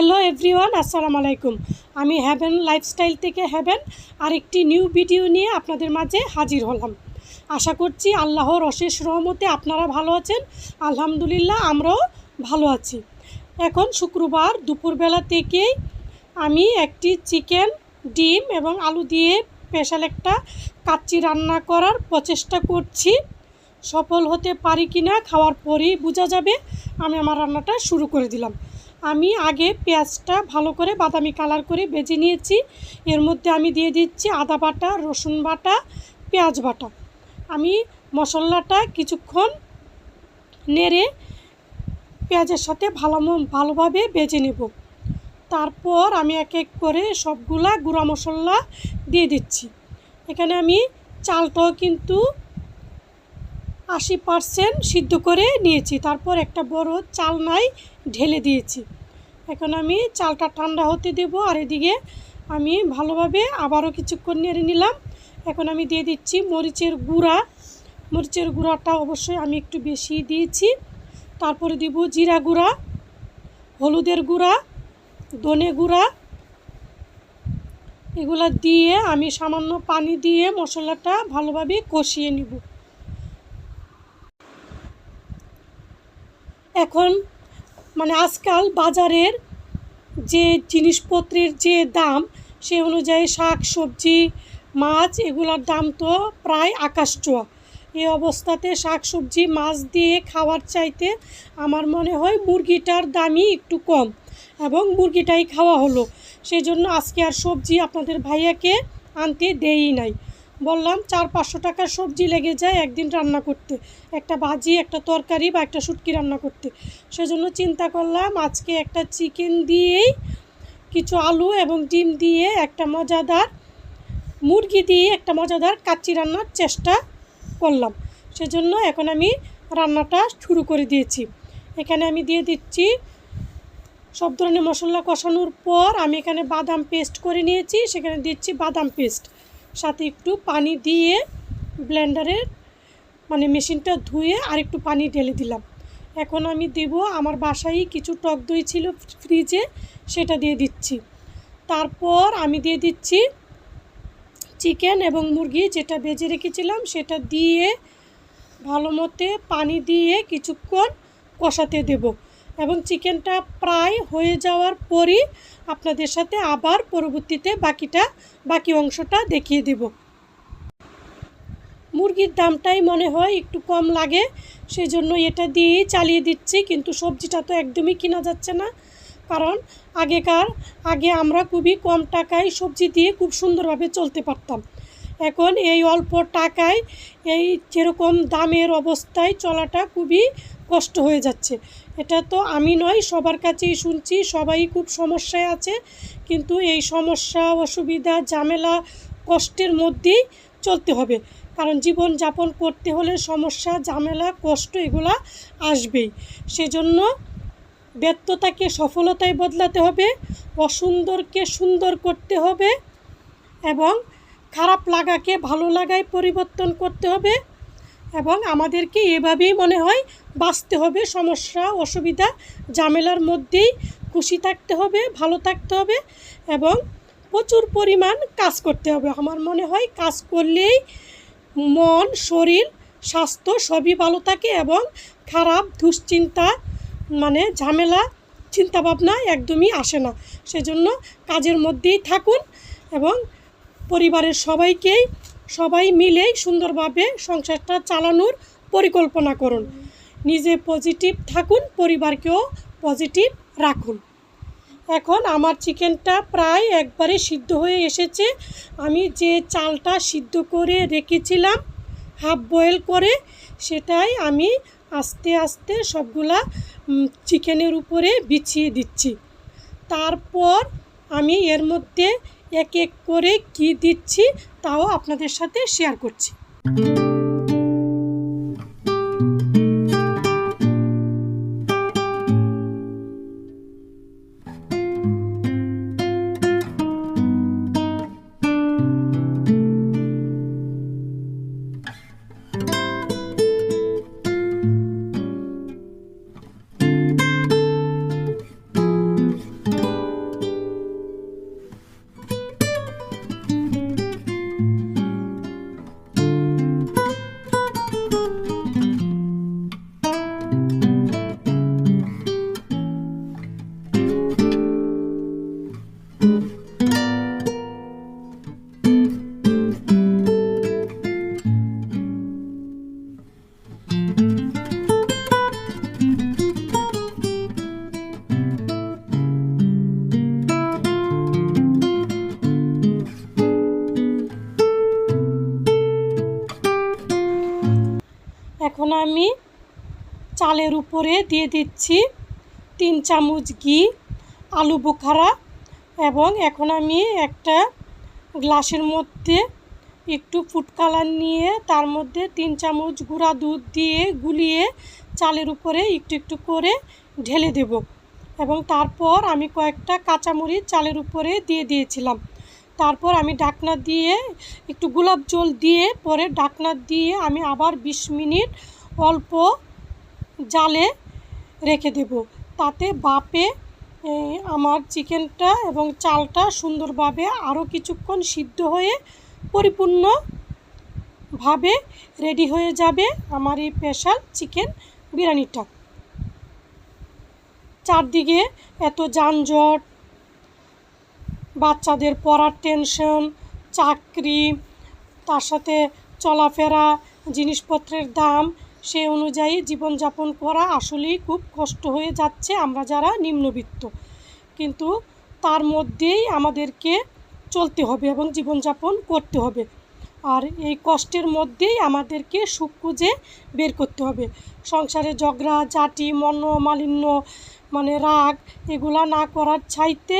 Hello everyone, আসসালামু আলাইকুম। আমি হ্যাভেন লাইফস্টাইল থেকে হ্যাভেন আরেকটি নিউ ভিডিও নিয়ে আপনাদের মাঝে হাজির হলাম। আশা করছি আল্লাহর অশেষ রহমতে আপনারা ভালো আছেন। আলহামদুলিল্লাহ, আমরাও ভালো আছি। এখন শুক্রবার দুপুরবেলা থেকেই আমি একটি চিকেন, ডিম এবং আলু দিয়ে স্পেশাল একটা কাচ্চি রান্না করার প্রচেষ্টা করছি। সফল হতে পারি কি না খাওয়ার পরেই বোঝা যাবে। আমি আমার রান্নাটা শুরু করে দিলাম। আমি আগে পেঁয়াজটা ভালো করে বাদামি কালার করে বেজে নিয়েছি। এর মধ্যে আমি দিয়ে দিচ্ছি আদা বাটা, রসুন বাটা, পেঁয়াজ বাটা। আমি মশলাটা কিছুক্ষণ নেড়ে পেঁয়াজের সাথে ভালো ভালোভাবে বেজে নেব। তারপর আমি এক এক করে সবগুলা গুঁড়া মশলা দিয়ে দিচ্ছি। এখানে আমি চালটাও কিন্তু আশি পারসেন্ট সিদ্ধ করে নিয়েছি। তারপর একটা বড় চালনায় ঢেলে দিয়েছি। এখন আমি চালটা ঠান্ডা হতে দেব আর এদিকে আমি ভালোভাবে আবারও কিছুক্ষণ নেড়ে নিলাম। এখন আমি দিয়ে দিচ্ছি মরিচের গুঁড়া। মরিচের গুঁড়াটা অবশ্যই আমি একটু বেশি দিয়েছি। তারপরে দিব জিরা গুঁড়া, হলুদের গুঁড়া, ধনে গুঁড়া। এগুলা দিয়ে আমি সামান্য পানি দিয়ে মশলাটা ভালোভাবে কষিয়ে নিব। এখন মানে আজকাল বাজারের যে জিনিসপত্রের যে দাম, সে অনুযায়ী শাক, সবজি, মাছ, এগুলোর দাম তো প্রায় আকাশ ছোঁয়া। এই অবস্থাতে শাক, সবজি, মাছ দিয়ে খাওয়ার চাইতে আমার মনে হয় মুরগিটার দামই একটু কম এবং মুরগিটাই খাওয়া হলো। সেজন্য আজকে আর সবজি আপনাদের ভাইয়াকে আনতে দেই নাই। বললাম, চার পাঁচশো টাকার সবজি লেগে যায় একদিন রান্না করতে। একটা ভাজি, একটা তরকারি বা একটা শুটকি রান্না করতে। সেজন্য চিন্তা করলাম, আজকে একটা চিকেন দিয়েই কিছু আলু এবং ডিম দিয়ে একটা মজাদার মুরগি দিয়ে একটা মজাদার কাচ্চি রান্নার চেষ্টা করলাম। সেজন্য এখন আমি রান্নাটা শুরু করে দিয়েছি। এখানে আমি দিয়ে দিচ্ছি সব ধরনের মশলা কষানোর পর আমি এখানে বাদাম পেস্ট করে নিয়েছি। সেখানে দিচ্ছি বাদাম পেস্ট। সাথে একটু পানি দিয়ে ব্লেন্ডারের মানে মেশিনটা ধুয়ে আর একটু পানি ঢেলে দিলাম। এখন আমি দেব আমার বাসায় কিছু টক দই ছিল ফ্রিজে, সেটা দিয়ে দিচ্ছি। তারপর আমি দিয়ে দিচ্ছি চিকেন এবং মুরগি যেটা বেজে রেখেছিলাম, সেটা দিয়ে ভালো মতে পানি দিয়ে কিছুক্ষণ কষাতে দেব। এবং চিকেনটা প্রায় হয়ে যাওয়ার পরই আপনাদের সাথে আবার পরবর্তীতে বাকিটা, বাকি অংশটা দেখিয়ে দেব। মুরগির দামটাই মনে হয় একটু কম লাগে সেই জন্য এটা দিয়েই চালিয়ে দিচ্ছি, কিন্তু সবজিটা তো একদমই কিনা যাচ্ছে না। কারণ আগেকার, আগে আমরা খুবই কম টাকায় সবজি দিয়ে খুব সুন্দরভাবে চলতে পারতাম। এখন এই অল্প টাকায় এই যেরকম দামের অবস্থায় চলাটা খুবই কষ্ট হয়ে যাচ্ছে। এটা তো আমি নয়, সবার কাছেই শুনছি, সবাই খুব সমস্যায় আছে। কিন্তু এই সমস্যা, অসুবিধা, ঝামেলা, কষ্টের মধ্যেই চলতে হবে। কারণ জীবন যাপন করতে হলে সমস্যা, ঝামেলা, কষ্ট এগুলা আসবেই। সেজন্য ব্যর্থতাকে সফলতায় বদলাতে হবে, অসুন্দরকে সুন্দর করতে হবে এবং খারাপ লাগাকে ভালো লাগায় পরিবর্তন করতে হবে। এবং আমাদেরকে এভাবেই মনে হয় বাঁচতে হবে, সমস্যা, অসুবিধা, ঝামেলার মধ্যেই খুশি থাকতে হবে, ভালো থাকতে হবে এবং প্রচুর পরিমাণ কাজ করতে হবে। আমার মনে হয় কাজ করলেই মন, শরীর, স্বাস্থ্য সবই ভালো থাকে এবং খারাপ দুশ্চিন্তা মানে ঝামেলা, চিন্তাভাবনা একদমই আসে না। সেজন্য কাজের মধ্যেই থাকুন এবং পরিবারের সবাইকেই সবাই মিলে সুন্দরভাবে সংসারটা চালানোর পরিকল্পনা করুন। নিজে পজিটিভ থাকুন, পরিবারকেও পজিটিভ রাখুন। এখন আমার চিকেনটা প্রায় একবারে সিদ্ধ হয়ে এসেছে। আমি যে চালটা সিদ্ধ করে রেখেছিলাম হাফ বয়েল করে, সেটাই আমি আস্তে আস্তে সবগুলা চিকেনের উপরে বিছিয়ে দিচ্ছি। তারপর আমি এর মধ্যে এক এক করে কি দিচ্ছি তাও আপনাদের সাথে শেয়ার করছি। চালের উপরে দিয়ে দিচ্ছি তিন চামচ ঘি, আলু বোখারা এবং এখন আমি একটা গ্লাসের মধ্যে একটু ফুড কালার নিয়ে তার মধ্যে তিন চামচ গুঁড়া দুধ দিয়ে গুলিয়ে চালের উপরে একটু একটু করে ঢেলে দেব এবং তারপর আমি কয়েকটা কাঁচামরিচ চালের উপরে দিয়ে দিয়েছিলাম। তারপর আমি ডাকনা দিয়ে একটু গোলাপ জল দিয়ে পরে ডাকনা দিয়ে আমি আবার বিশ মিনিট অল্প জালে রেখে দেব। তাতে বাপে আমার চিকেনটা এবং চালটা সুন্দরভাবে আরও কিছুক্ষণ সিদ্ধ হয়ে পরিপূর্ণভাবে রেডি হয়ে যাবে আমার এই স্পেশাল চিকেন বিরিয়ানিটা। চারদিকে এত যানজট, বাচ্চাদের পড়ার টেনশন, চাকরি, তার সাথে চলাফেরা, জিনিসপত্রের দাম সে অনুযায়ী জীবনযাপন করা আসলেই খুব কষ্ট হয়ে যাচ্ছে আমরা যারা নিম্নবিত্ত। কিন্তু তার মধ্যেই আমাদেরকে চলতে হবে এবং জীবনযাপন করতে হবে। আর এই কষ্টের মধ্যেই আমাদেরকে সুখ খুঁজে বের করতে হবে। সংসারে ঝগড়া জাটি মন মালিন্য মানে রাগ, এগুলা না করার চাইতে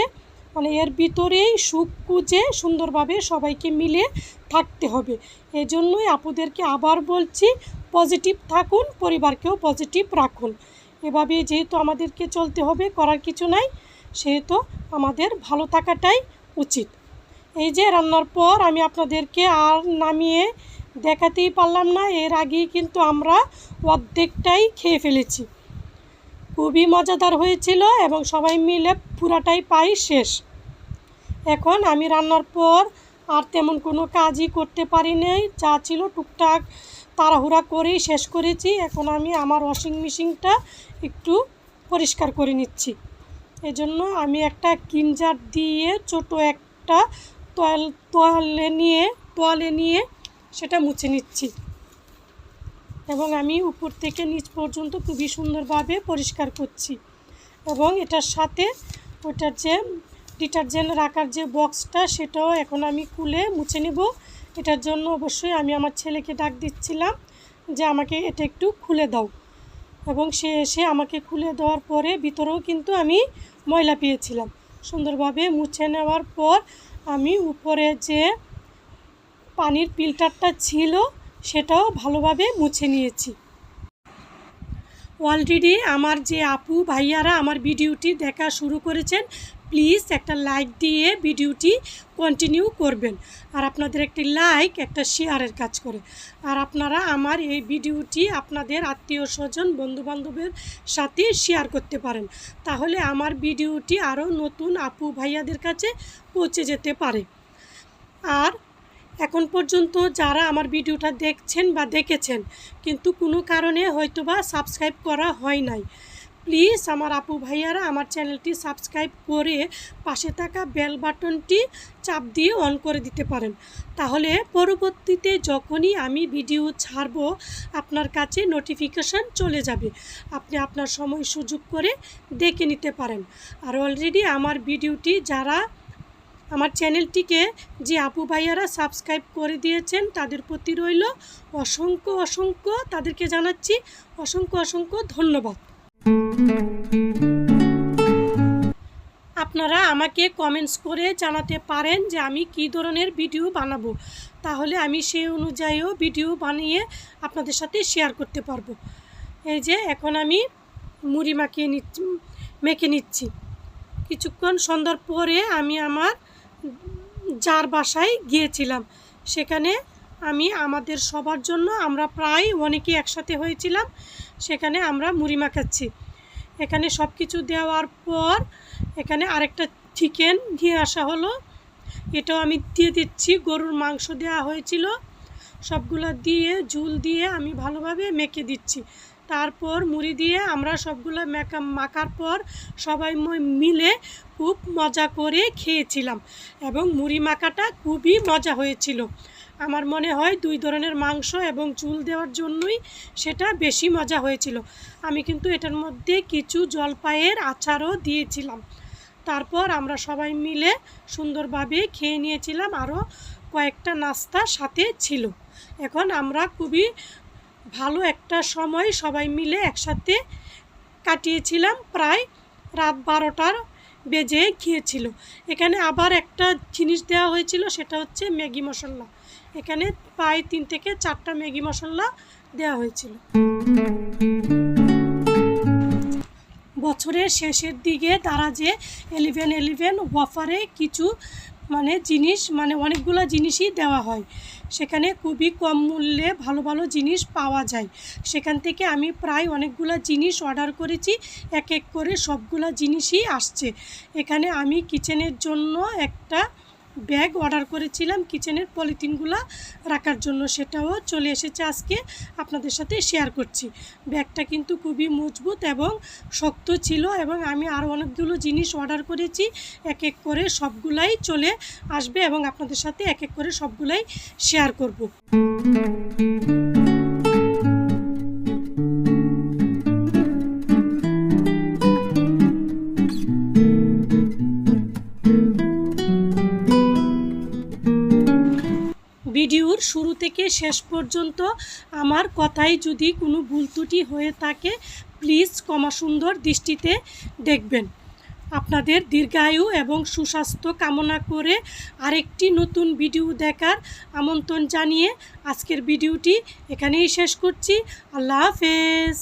মানে এর ভিতরেই সুখ খুঁজে সুন্দরভাবে সবাইকে মিলে থাকতে হবে। এজন্যই আপুদেরকে আবার বলছি পজিটিভ থাকুন, পরিবারকেও পজিটিভ রাখুন। এভাবে যেহেতু আমাদেরকে চলতে হবে, করার কিছু নাই, সেহেতু আমাদের ভালো থাকাটাই উচিত। এই যে রান্নার পর আমি আপনাদেরকে আর নামিয়ে দেখাতেই পারলাম না, এর আগেই কিন্তু আমরা অর্ধেকটাই খেয়ে ফেলেছি। খুবই মজাদার হয়েছিল এবং সবাই মিলে পুরাটাই পাই শেষ। এখন আমি রান্নার পর আর তেমন কোনো কাজই করতে পারি নাই, যা ছিল টুকটাক তাড়াহুড়া করেই শেষ করেছি। এখন আমি আমার ওয়াশিং মেশিনটা একটু পরিষ্কার করে নিচ্ছি। এজন্য আমি একটা কিনজার দিয়ে ছোটো একটা তোয়াল, তোয়ালে নিয়ে তোয়ালে নিয়ে সেটা মুছে নিচ্ছি। এবং আমি উপর থেকে নিচ পর্যন্ত খুবই সুন্দরভাবে পরিষ্কার করছি। এবং এটার সাথে ওটার যে ডিটারজেন্ট রাখার যে বক্সটা সেটাও এখন আমি খুলে মুছে নেব। এটার জন্য অবশ্যই আমি আমার ছেলেকে ডাক দিচ্ছিলাম যে আমাকে এটা একটু খুলে দাও। এবং সে এসে আমাকে খুলে দেওয়ার পরে ভিতরেও কিন্তু আমি ময়লা পেয়েছিলাম। সুন্দরভাবে মুছে নেওয়ার পর আমি উপরে যে পানির ফিল্টারটা ছিল সেটাও ভালোভাবে মুছে নিয়েছি। অলরেডি আমার যে আপু, ভাইয়ারা আমার ভিডিওটি দেখা শুরু করেছেন প্লিজ একটা লাইক দিয়ে ভিডিওটি কন্টিনিউ করবেন। আর আপনাদের একটি লাইক, একটা শেয়ারের কাজ করে। আর আপনারা আমার এই ভিডিওটি আপনাদের আত্মীয় স্বজন, বন্ধুবান্ধবের সাথে শেয়ার করতে পারেন। তাহলে আমার ভিডিওটি আরও নতুন আপু ভাইয়াদের কাছে পৌঁছে যেতে পারে। আর এখন পর্যন্ত যারা আমার ভিডিওটা দেখছেন বা দেখেছেন, কিন্তু কোনো কারণে হয়তো বা সাবস্ক্রাইব করা হয় নাই। প্লিজ আমার আপু ভাইয়ারা আমার চ্যানেলটি সাবস্ক্রাইব করে পাশে থাকা বেল বাটনটি চাপ দিয়ে অন করে দিতে পারেন। তাহলে পরবর্তীতে যখনই আমি ভিডিও ছাড়ব, আপনার কাছে নোটিফিকেশান চলে যাবে। আপনি আপনার সময় সুযোগ করে দেখে নিতে পারেন। আর অলরেডি আমার ভিডিওটি যারা আমার চ্যানেলটিকে যে আপু ভাইয়ারা সাবস্ক্রাইব করে দিয়েছেন, তাদের প্রতি রইল অসংখ্য অসংখ্য, তাদেরকে জানাচ্ছি অসংখ্য অসংখ্য ধন্যবাদ। আপনারা আমাকে কমেন্টস করে জানাতে পারেন যে আমি কী ধরনের ভিডিও বানাবো। তাহলে আমি সেই অনুযায়ীও ভিডিও বানিয়ে আপনাদের সাথে শেয়ার করতে পারব। এই যে এখন আমি মুড়ি মাখিয়ে নিচ্ছি, মেখে নিচ্ছি। কিছুক্ষণ সন্ধ্যার পরে আমি আমার যার বাসায় গিয়েছিলাম, সেখানে আমি আমাদের সবার জন্য আমরা প্রায় অনেকে একসাথে হয়েছিলাম। সেখানে আমরা মুড়ি মাখাচ্ছি। এখানে সব কিছু দেওয়ার পর এখানে আরেকটা চিকেন নিয়ে আসা হলো। এটাও আমি দিয়ে দিচ্ছি। গরুর মাংস দেওয়া হয়েছিল। সবগুলো দিয়ে, ঝুল দিয়ে আমি ভালোভাবে মেখে দিচ্ছি। তারপর মুড়ি দিয়ে আমরা সবগুলো মেকা মাখার পর সবাই মিলে খুব মজা করে খেয়েছিলাম এবং মুড়ি মাখাটা খুবই মজা হয়েছিল। আমার মনে হয় দুই ধরনের মাংস এবং চুল দেওয়ার জন্যই সেটা বেশি মজা হয়েছিল। আমি কিন্তু এটার মধ্যে কিছু জলপাইয়ের আচারও দিয়েছিলাম। তারপর আমরা সবাই মিলে সুন্দরভাবে খেয়ে নিয়েছিলাম। আরও কয়েকটা নাস্তা সাথে ছিল। এখন আমরা খুবই ভালো একটা সময় সবাই মিলে একসাথে কাটিয়েছিলাম। প্রায় রাত বারোটার বেজে গিয়েছিল। এখানে আবার একটা জিনিস দেওয়া হয়েছিল, সেটা হচ্ছে ম্যাগি মশলা। এখানে প্রায় তিন থেকে চারটা ম্যাগি মশলা দেওয়া হয়েছিল। বছরের শেষের দিকে তারা যে এলিভেন এলিভেন অফারে কিছু মানে জিনিস মানে অনেকগুলো জিনিসই দেওয়া হয়। সেখানে খুবই কম মূল্যে ভালো ভালো জিনিস পাওয়া যায়। সেখান থেকে আমি প্রায় অনেকগুলো জিনিস অর্ডার করেছি, এক এক করে সবগুলো জিনিসই আসছে। এখানে আমি কিচেনের জন্য একটা ব্যাগ অর্ডার করেছিলাম কিচেনের পলিথিনগুলো রাখার জন্য, সেটাও চলে এসেছে আজকে। আপনাদের সাথে শেয়ার করছি। ব্যাগটা কিন্তু খুবই মজবুত এবং শক্ত ছিল এবং আমি আরও অনেকগুলো জিনিস অর্ডার করেছি। এক এক করে সবগুলাই চলে আসবে এবং আপনাদের সাথে এক এক করে সবগুলাই শেয়ার করব। শুরু থেকে শেষ পর্যন্ত আমার কথায় যদি কোনো ভুল ত্রুটি হয়ে থাকে প্লিজ কমা সুন্দর দৃষ্টিতে দেখবেন। আপনাদের দীর্ঘায়ু এবং সুস্বাস্থ্য কামনা করে আরেকটি নতুন ভিডিও দেখার আমন্ত্রণ জানিয়ে আজকের ভিডিওটি এখানেই শেষ করছি। আল্লাহ হাফেজ।